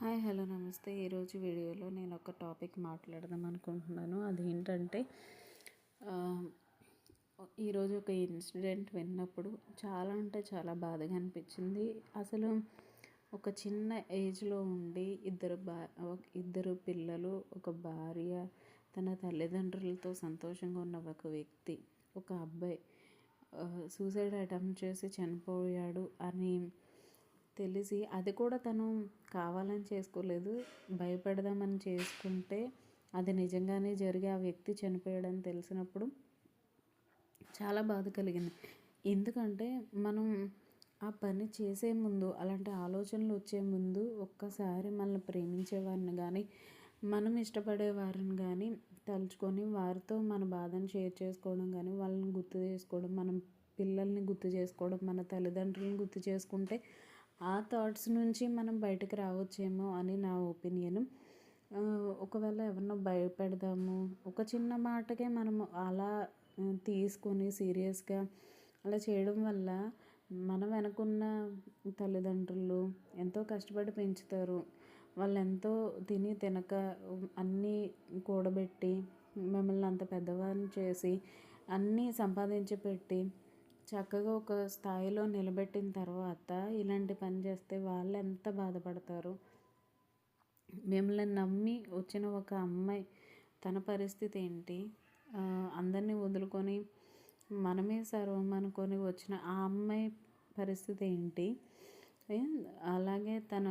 Hi hello నమస్తే. ఈరోజు వీడియోలో నేను ఒక టాపిక్ మాట్లాడదాం అనుకుంటున్నాను. అదేంటంటే ఈరోజు ఒక ఇన్సిడెంట్ విన్నప్పుడు చాలా అంటే చాలా బాధగా అనిపించింది. అసలు ఒక చిన్న ఏజ్లో ఉండి ఇద్దరు బా ఇద్దరు పిల్లలు ఒక భార్య తన తల్లిదండ్రులతో సంతోషంగా ఉన్న ఒక వ్యక్తి ఒక అబ్బాయి సూసైడ్ అటెంప్ట్ చేసి చనిపోయాడు అని తెలిసి అది కూడా తను కావాలని చేసుకోలేదు. భయపెడదామని చేసుకుంటే అది నిజంగానే జరిగి ఆ వ్యక్తి చనిపోయాడని తెలిసినప్పుడు చాలా బాధ కలిగింది. ఎందుకంటే మనం ఆ పని చేసే ముందు అలాంటి ఆలోచనలు వచ్చే ముందు ఒక్కసారి మనల్ని ప్రేమించే వారిని కానీ మనం ఇష్టపడే వారిని కానీ తలుచుకొని వారితో మన బాధను షేర్ చేసుకోవడం కానీ వాళ్ళని గుర్తు చేసుకోవడం మనం పిల్లల్ని గుర్తు చేసుకోవడం మన తల్లిదండ్రులను గుర్తు చేసుకుంటే ఆ థాట్స్ నుంచి మనం బయటకు రావచ్చేమో అని నా ఒపీనియన్ ఒకవేళ ఎవరినో భయపెడదాము ఒక చిన్న మాటకే మనము అలా తీసుకొని సీరియస్గా అలా చేయడం వల్ల మన వెనకున్న తల్లిదండ్రులు ఎంతో కష్టపడి పెంచుతారు. వాళ్ళు ఎంతో తిని తినక అన్నీ కూడబెట్టి మిమ్మల్ని అంత పెద్దవారిని చేసి అన్నీ సంపాదించి పెట్టి చక్కగా ఒక స్థాయిలో నిలబెట్టిన తర్వాత ఇలాంటి పని చేస్తే వాళ్ళు ఎంత బాధపడతారు? మిమ్మల్ని నమ్మి వచ్చిన ఒక అమ్మాయి తన పరిస్థితి ఏంటి? అందరినీ వదులుకొని మనమే సర్వం అనుకొని వచ్చిన ఆ అమ్మాయి పరిస్థితి ఏంటి? అలాగే తన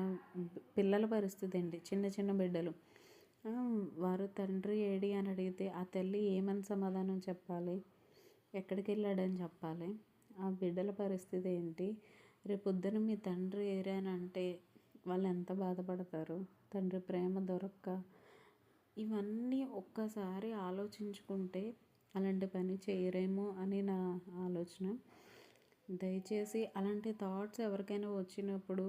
పిల్లల పరిస్థితి ఏంటి? చిన్న చిన్న బిడ్డలు. వారు తండ్రి ఏడి అని అడిగితే ఆ తల్లి ఏమని సమాధానం చెప్పాలి? ఎక్కడికి వెళ్ళాడని చెప్పాలి. ఆ బిడ్డల పరిస్థితి ఏంటి? రేపొద్దున మీ తండ్రి ఏరానంటే వాళ్ళు ఎంత బాధపడతారు? తండ్రి ప్రేమ దొరక్క? ఇవన్నీ ఒక్కసారి ఆలోచించుకుంటే అలాంటి పని చేయరేమో అని నా ఆలోచన. దయచేసి అలాంటి థాట్స్ ఎవరికైనా వచ్చినప్పుడు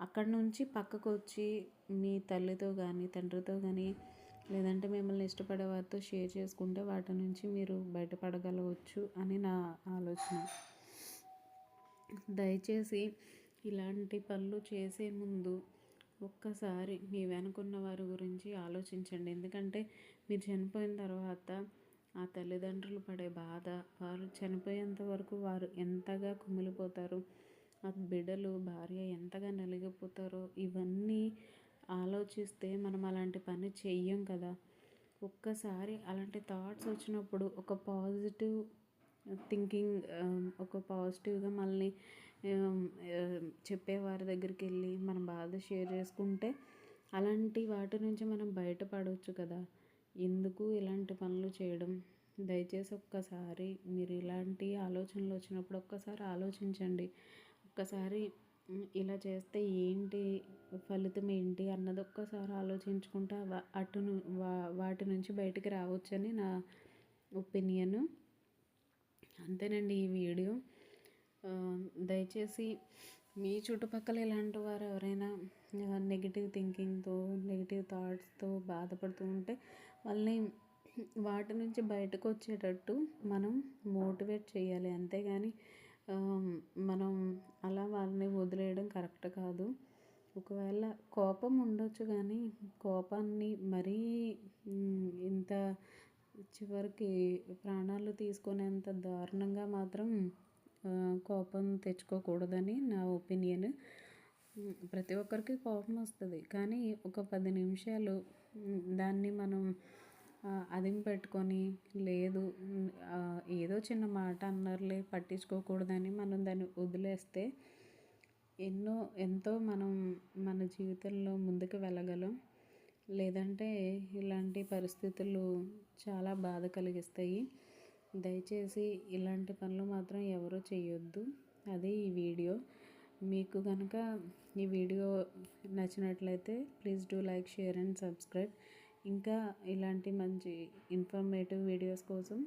అక్కడ నుంచి పక్కకు వచ్చి మీ తల్లితో కానీ తండ్రితో కానీ లేదంటే మిమ్మల్ని ఇష్టపడే వారితో షేర్ చేసుకుంటే వాటి నుంచి మీరు బయటపడగలవచ్చు అని నా ఆలోచన. దయచేసి ఇలాంటి పనులు చేసే ముందు ఒక్కసారి మీ వెనుకున్న వారి గురించి ఆలోచించండి. ఎందుకంటే మీరు చనిపోయిన తర్వాత ఆ తల్లిదండ్రులు పడే బాధ వారు చనిపోయేంత వరకు వారు ఎంతగా కుమిలిపోతారు ఆ బిడ్డలు భార్య ఎంతగా నలిగిపోతారో ఇవన్నీ ఆలోచిస్తే మనం అలాంటి పని చెయ్యం కదా. ఒక్కసారి అలాంటి థాట్స్ వచ్చినప్పుడు ఒక పాజిటివ్ థింకింగ్ um, ఒక పాజిటివ్గా మళ్ళీ um, um, చెప్పేవారి దగ్గరికి వెళ్ళి మన బాధ షేర్ చేసుకుంటే అలాంటి వాటి నుంచి మనం బయటపడవచ్చు కదా. ఎందుకు ఇలాంటి పనులు చేయడం? దయచేసి ఒక్కసారి మీరు ఇలాంటి ఆలోచనలు వచ్చినప్పుడు ఒక్కసారి ఆలోచించండి. ఒక్కసారి ఇలా చేస్తే ఏంటి ఫలితం ఏంటి అన్నది ఒక్కసారి ఆలోచించుకుంటా అటు వాటి నుంచి బయటికి రావచ్చని నా ఒపీనియన్. అంతేనండి ఈ వీడియో. దయచేసి మీ చుట్టుపక్కల ఇలాంటి వారు ఎవరైనా నెగిటివ్ థింకింగ్తో నెగిటివ్ థాట్స్తో బాధపడుతూ ఉంటే వాళ్ళని వాటి నుంచి బయటకు వచ్చేటట్టు మనం మోటివేట్ చేయాలి. అంతేగాని మనం అలా వాళ్ళని వదిలేయడం కరెక్ట్ కాదు ఒకవేళ కోపం ఉండొచ్చు కానీ కోపాన్ని మరీ ఇంత చివరికి ప్రాణాలు తీసుకునేంత దారుణంగా మాత్రం కోపం తెచ్చుకోకూడదని నా ఒపీనియన్. ప్రతి ఒక్కరికి కోపం వస్తుంది. కానీ ఒక పది నిమిషాలు దాన్ని మనం అదిం పెట్టుకొని లేదు ఏదో చిన్న మాట అన్నారులే పట్టించుకోకూడదని మనం దాన్ని వదిలేస్తే ఎన్నో ఎంతో మనం మన జీవితంలో ముందుకు వెళ్ళగలం. లేదంటే ఇలాంటి పరిస్థితులు చాలా బాధ కలిగిస్తాయి. దయచేసి ఇలాంటి పనులు మాత్రం ఎవరు చేయొద్దు. అది ఈ వీడియో. మీకు కనుక ఈ వీడియో నచ్చినట్లయితే please do like share and subscribe. ఇంకా ఇలాంటి మంచి ఇన్ఫర్మేటివ్ వీడియోస్ కోసం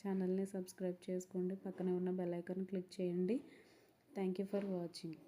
ఛానల్ని సబ్స్క్రైబ్ చేసుకోండి. పక్కనే ఉన్న బెల్ ఐకాన్ క్లిక్ చేయండి. Thank you for watching.